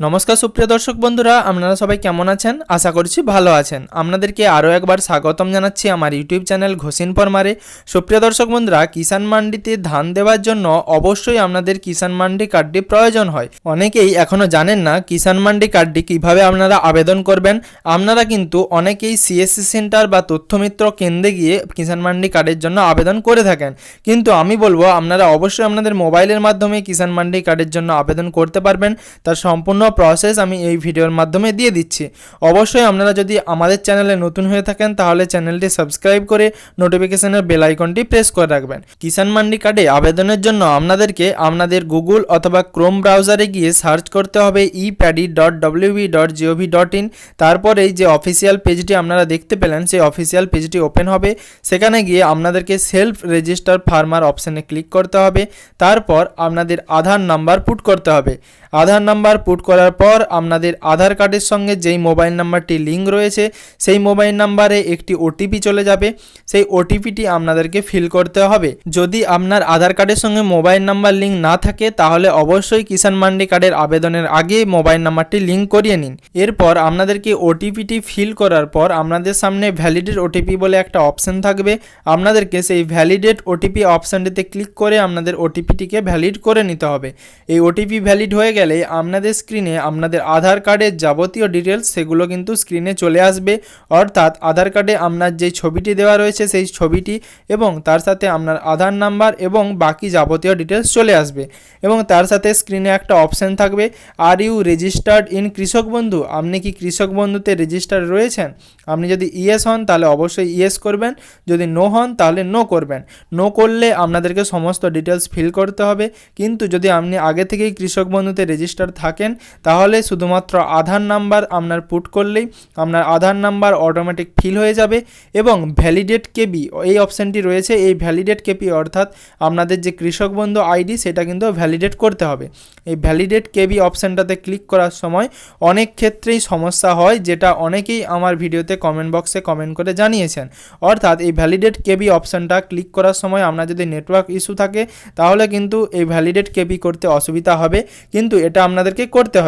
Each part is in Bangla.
নমস্কার, সুপ্রিয় দর্শক বন্ধুরা, আপনারা সবাই কেমন আছেন? আশা করছি ভালো আছেন। আপনাদেরকে আরও একবার স্বাগতম জানাচ্ছি আমার ইউটিউব চ্যানেল ঘোষিন পরমারে। সুপ্রিয় দর্শক বন্ধুরা, কিষাণ মান্ডিতে ধান দেওয়ার জন্য অবশ্যই আপনাদের কিষাণ মান্ডি কার্ডটি প্রয়োজন হয়। অনেকেই এখনও জানেন না কিষাণ মান্ডি কার্ডটি কীভাবে আপনারা আবেদন করবেন। আপনারা কিন্তু অনেকেই সিএসসি সেন্টার বা তথ্যমিত্র কেন্দ্রে গিয়ে কিষাণ মান্ডি কার্ডের জন্য আবেদন করে থাকেন। কিন্তু আমি বলব, আপনারা অবশ্যই আপনাদের মোবাইলের মাধ্যমে কিষাণ মান্ডি কার্ডের জন্য আবেদন করতে পারবেন। তার সম্পূর্ণ প্রসেস আমি এই ভিডিওর মাধ্যমে দিয়ে দিচ্ছি। অবশ্যই আপনারা যদি আমাদের চ্যানেলে নতুন হয়ে থাকেন, তাহলে চ্যানেলটি সাবস্ক্রাইব করে নোটিফিকেশনের বেল আইকনটি প্রেস করে রাখবেন। কিষাণ মান্ডি কার্ডে আবেদনের জন্য আপনাদেরকে আপনাদের গুগল অথবা ক্রোম ব্রাউজারে গিয়ে সার্চ করতে হবে e paddy dot WB dot gov dot in তারপরেই যে অফিসিয়াল পেজটি আপনারা দেখতে পেলেন, সেই অফিসিয়াল পেজটি ওপেন হবে। সেখানে গিয়ে আপনাদেরকে সেলফ রেজিস্টার ফার্মার অপশানে ক্লিক করতে হবে। তারপর আপনাদের আধার নাম্বার পুট করতে হবে। আধার নাম্বার পুট করার পর আপনাদের আধার কার্ডের সঙ্গে যেই মোবাইল নাম্বারটি লিঙ্ক রয়েছে, সেই মোবাইল নাম্বারে একটি ওটিপি চলে যাবে। সেই ওটিপিটি আপনাদেরকে ফিল করতে হবে। যদি আপনার আধার কার্ডের সঙ্গে মোবাইল নাম্বার লিঙ্ক না থাকে, তাহলে অবশ্যই কিষাণ মান্ডি কার্ডের আবেদনের আগে মোবাইল নাম্বারটি লিঙ্ক করিয়ে নিন। এরপর আপনাদেরকে ওটিপিটি ফিল করার পর আপনাদের সামনে ভ্যালিডেট ওটিপি বলে একটা অপশন থাকবে। আপনাদেরকে সেই ভ্যালিডেট ওটিপি অপশানটিতে ক্লিক করে আপনাদের ওটিপিটিকে ভ্যালিড করে নিতে হবে। এই ওটিপি ভ্যালিড হয়ে গেলে আপনাদের স্ক্রিনে আপনাদের আধার কার্ডের যাবতীয় ডিটেলস সেগুলো কিন্তু স্ক্রিনে চলে আসবে। অর্থাৎ আধার কার্ডে আপনার যে ছবিটি দেওয়া রয়েছে সেই ছবিটি এবং তার সাথে আপনার আধার নাম্বার এবং বাকি যাবতীয় ডিটেলস চলে আসবে। এবং তার সাথে স্ক্রিনে একটা অপশান থাকবে। আর ইউ রেজিস্টার্ড ইন কৃষক বন্ধু? আপনি কি কৃষক বন্ধুতে রেজিস্টার রয়েছেন? আপনি যদি ইয়েস হন, তাহলে অবশ্যই ইয়েস করবেন। যদি নো হন, তাহলে নো করবেন। নো করলে আপনাদেরকে সমস্ত ডিটেলস ফিল করতে হবে। কিন্তু যদি আপনি আগে থেকেই কৃষক বন্ধুতে রেজিস্টার থাকেন তাহলে শুধুমাত্র আধার নাম্বার আপনার পুট করলেই আপনার আধার নাম্বার অটোমেটিক ফিল হয়ে যাবে এবং ভ্যালিডেট কেবি এই অপশানটি রয়েছে, এই ভ্যালিডেট কেবি অর্থাৎ আপনাদের যে কৃষক বন্ধু আইডি সেটা কিন্তু ভ্যালিডেট করতে হবে। এই ভ্যালিডেট কেবি অপশানটাতে ক্লিক করার সময় অনেক ক্ষেত্রেই সমস্যা হয়, যেটা অনেকেই আমার ভিডিওতে কমেন্ট বক্সে কমেন্ট করে জানিয়েছেন। অর্থাৎ এই ভ্যালিডেট কেবি অপশানটা ক্লিক করার সময় আপনার যদি নেটওয়ার্ক ইস্যু থাকে, তাহলে কিন্তু এই ভ্যালিডেট কেবি করতে অসুবিধা হবে, কিন্তু এটা আপনাদেরকে করতে হবে।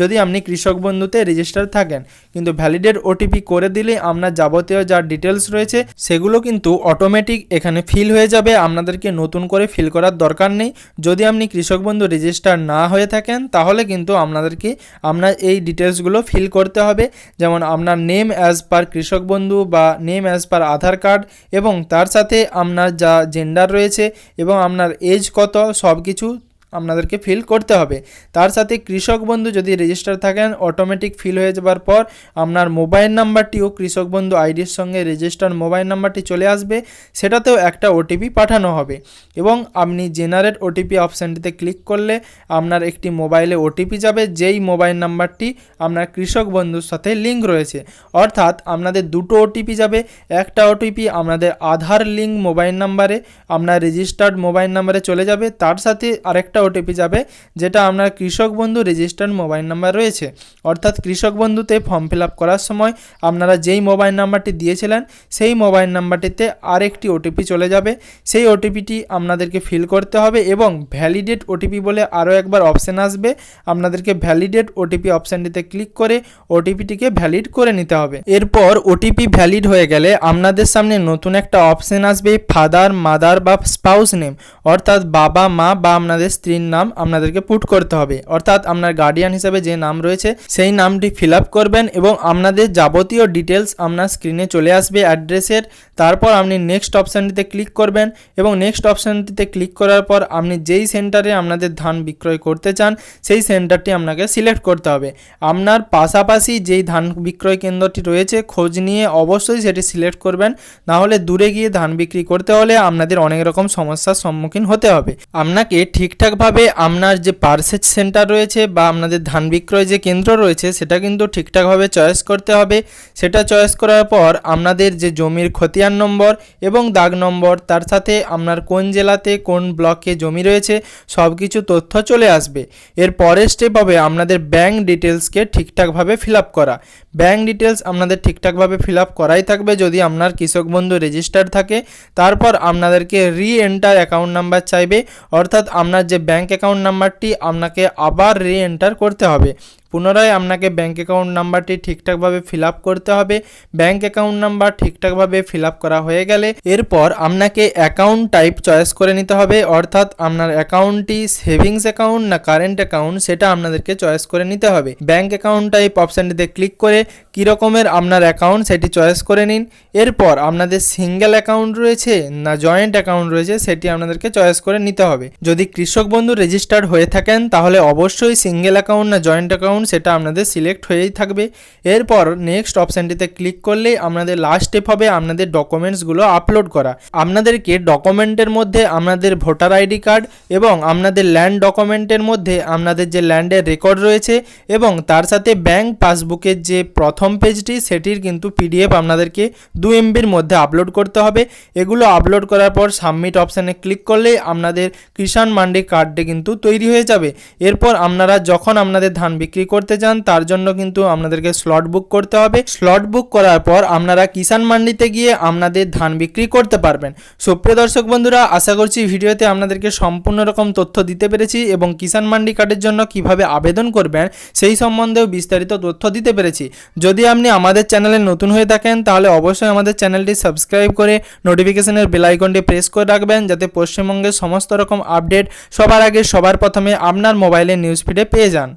যদি আপনি কৃষক বন্ধুতে রেজিস্টার থাকেন, কিন্তু ভ্যালিডেট ওটিপি করে দিলে আপনার যাবতীয় যা ডিটেলস রয়েছে, সেগুলো কিন্তু অটোমেটিক এখানে ফিল হয়ে যাবে। আপনাদেরকে নতুন করে ফিল করার দরকার নেই। যদি আপনি কৃষক বন্ধু রেজিস্টার না হয়ে থাকেন, তাহলে কিন্তু আপনাদেরকে আপনার এই ডিটেলসগুলো ফিল করতে হবে। যেমন আপনার নেম অ্যাজ পার কৃষক বন্ধু বা name as per Aadhaar card এবং তার সাথে আপনার যা জেন্ডার রয়েছে এবং আপনার এজ কত সব কিছু আপনাদেরকে ফিল করতে হবে। তার সাথে কৃষক বন্ধু যদি রেজিস্টার থাকেন অটোমেটিক ফিল হয়ে যাবার পর আপনার মোবাইল নাম্বারটিও কৃষক বন্ধু আইডির সঙ্গে রেজিস্টার মোবাইল নাম্বারটি চলে আসবে, সেটাতেও একটা ওটিপি পাঠানো হবে। এবং আপনি জেনারেট ওটিপি অপশানটিতে ক্লিক করলে আপনার একটি মোবাইলে ওটিপি যাবে, যেই মোবাইল নাম্বারটি আপনার কৃষক বন্ধুর সাথে লিঙ্ক রয়েছে। অর্থাৎ আপনাদের দুটো ওটিপি যাবে, একটা ওটিপি আপনাদের আধার লিঙ্ক মোবাইল নাম্বারে আপনার রেজিস্টার্ড মোবাইল নাম্বারে চলে যাবে, তার সাথে আরেকটা ওটিপি যাবে, যেটা আপনার কৃষক বন্ধু রেজিস্টার্ড মোবাইল নাম্বার রয়েছে। অর্থাৎ কৃষক বন্ধুতে ফর্ম ফিল করার সময় আপনারা যেই মোবাইল নাম্বারটি দিয়েছিলেন, সেই মোবাইল নাম্বারটিতে আরেকটি ওটিপি চলে যাবে। সেই ওটিপিটি আপনাদেরকে ফিল করতে হবে এবং ভ্যালিডেট ওটিপি বলে আরও একবার অপশান আসবে। আপনাদেরকে ভ্যালিডেট ওটিপি অপশানটিতে ক্লিক করে ওটিপিটিকে ভ্যালিড করে নিতে হবে। এরপর ওটিপি ভ্যালিড হয়ে গেলে আপনাদের সামনে নতুন একটা অপশান আসবে, ফাদার, মাদার বা স্পাউস নেম। অর্থাৎ বাবা, মা বা আপনাদের স্ত্রীর নাম আপনাদেরকে পুট করতে হবে, অর্থাৎ আপনার গার্ডিয়ান হিসেবে যে নাম রয়েছে, সেই নামটি ফিল করবেন এবং আপনাদের যাবতীয় ডিটেলস আপনার স্ক্রিনে চলে আসবে অ্যাড্রেসের তারপর আপনি নেক্সট অপশানটিতে ক্লিক করবেন এবং নেক্সট অপশানটিতে ক্লিক করার পর আপনি যেই সেন্টারে আপনাদের ধান বিক্রয় করতে চান, সেই সেন্টারটি আপনাকে সিলেক্ট করতে হবে। আপনার পাশাপাশি যেই ধান বিক্রয় কেন্দ্রটি রয়েছে, খোঁজ নিয়ে অবশ্যই সেটি সিলেক্ট করবেন না হলে দূরে গিয়ে ধান বিক্রি করতে হলে আপনাদের অনেক রকম সমস্যার সম্মুখীন হতে হবে। আপনাকে ঠিকঠাকভাবে আপনার যে পার্সেজ সেন্টার রয়েছে বা আপনাদের ধান বিক্রয় যে কেন্দ্র রয়েছে, সেটা কিন্তু ঠিকঠাকভাবে চয়েস করতে হবে। সেটা চয়েস করার পর আপনাদের যে জমির খতিয়ান নম্বর এবং দাগ নম্বর, তার সাথে আপনার কোন জেলাতে কোন ব্লকে জমি রয়েছে সব কিছু তথ্য চলে আসবে। এর পরের স্টেপ হবে আপনাদের ব্যাংক ডিটেলসকে ঠিকঠাকভাবে ফিল আপ করা। ব্যাংক ডিটেলস আপনাদের ঠিকঠাকভাবে ফিল আপ করাই থাকবে যদি আপনার কৃষক বন্ধু রেজিস্টার থাকে। তারপর আপনাদেরকে রি এন্টার অ্যাকাউন্ট নাম্বার চাইবে। অর্থাৎ আপনার যে ব্যাংক অ্যাকাউন্ট নাম্বারটি আপনাকে আবার রি এন্টার করতে হবে। পুনরায় আপনাকে ব্যাঙ্ক অ্যাকাউন্ট নাম্বারটি ঠিকঠাকভাবে ফিল করতে হবে। ব্যাঙ্ক অ্যাকাউন্ট নাম্বার ঠিকঠাকভাবে ফিল করা হয়ে গেলে এরপর আপনাকে অ্যাকাউন্ট টাইপ চয়েস করে নিতে হবে। অর্থাৎ আপনার অ্যাকাউন্টটি সেভিংস অ্যাকাউন্ট না কারেন্ট অ্যাকাউন্ট সেটা আপনাদেরকে চয়েস করে নিতে হবে। ব্যাঙ্ক অ্যাকাউন্ট টাইপ অপশানটিতে ক্লিক করে কী রকমের আপনার অ্যাকাউন্ট সেটি চয়েস করে নিন। এরপর আপনাদের সিঙ্গেল অ্যাকাউন্ট রয়েছে না জয়েন্ট অ্যাকাউন্ট রয়েছে সেটি আপনাদেরকে চয়েস করে নিতে হবে। যদি কৃষক বন্ধু রেজিস্টার্ড হয়ে থাকেন তাহলে অবশ্যই সিঙ্গেল অ্যাকাউন্ট না জয়েন্ট অ্যাকাউন্ট সেটা আপনাদের সিলেক্ট হয়েই থাকবে। এরপর নেক্সট অপশানটিতে ক্লিক করলেই আপনাদের লাস্ট স্টেপ হবে আপনাদের ডকুমেন্টসগুলো আপলোড করা। আপনাদেরকে ডকুমেন্টের মধ্যে আপনাদের ভোটার আইডি কার্ড এবং আপনাদের ল্যান্ড ডকুমেন্টের মধ্যে আপনাদের যে ল্যান্ডের রেকর্ড রয়েছে এবং তার সাথে ব্যাংক পাসবুকের যে প্রথম পেজটি সেটির কিন্তু পিডিএফ আপনাদেরকে দু এমবির মধ্যে আপলোড করতে হবে। এগুলো আপলোড করার পর সাবমিট অপশানে ক্লিক করলে আপনাদের কিষাণ মান্ডি কার্ডটি কিন্তু তৈরি হয়ে যাবে। এরপর আপনারা যখন আপনাদের ধান বিক্রি করতে চান, তার জন্য কিন্তু আপনাদেরকে স্লট বুক করতে হবে। স্লট বুক করার পর আপনারা কিষাণ মান্ডিতে গিয়ে আপনাদের ধান বিক্রি করতে পারবেন। সুপ্রিয় দর্শক বন্ধুরা, আশা করছি ভিডিওতে আপনাদেরকে সম্পূর্ণ রকম তথ্য দিতে পেরেছি এবং কিষাণ মান্ডি কার্ডের জন্য কীভাবে আবেদন করবেন সেই সম্বন্ধেও বিস্তারিত তথ্য দিতে পেরেছি। যদি আপনি আমাদের চ্যানেলে নতুন হয়ে থাকেন, তাহলে অবশ্যই আমাদের চ্যানেলটি সাবস্ক্রাইব করে নোটিফিকেশনের বেল আইকনটি প্রেস করে রাখবেন, যাতে পশ্চিমবঙ্গের সমস্ত রকম আপডেট সবার আগে সবার প্রথমে আপনার মোবাইলে নিউজ ফিডে পেয়ে যান।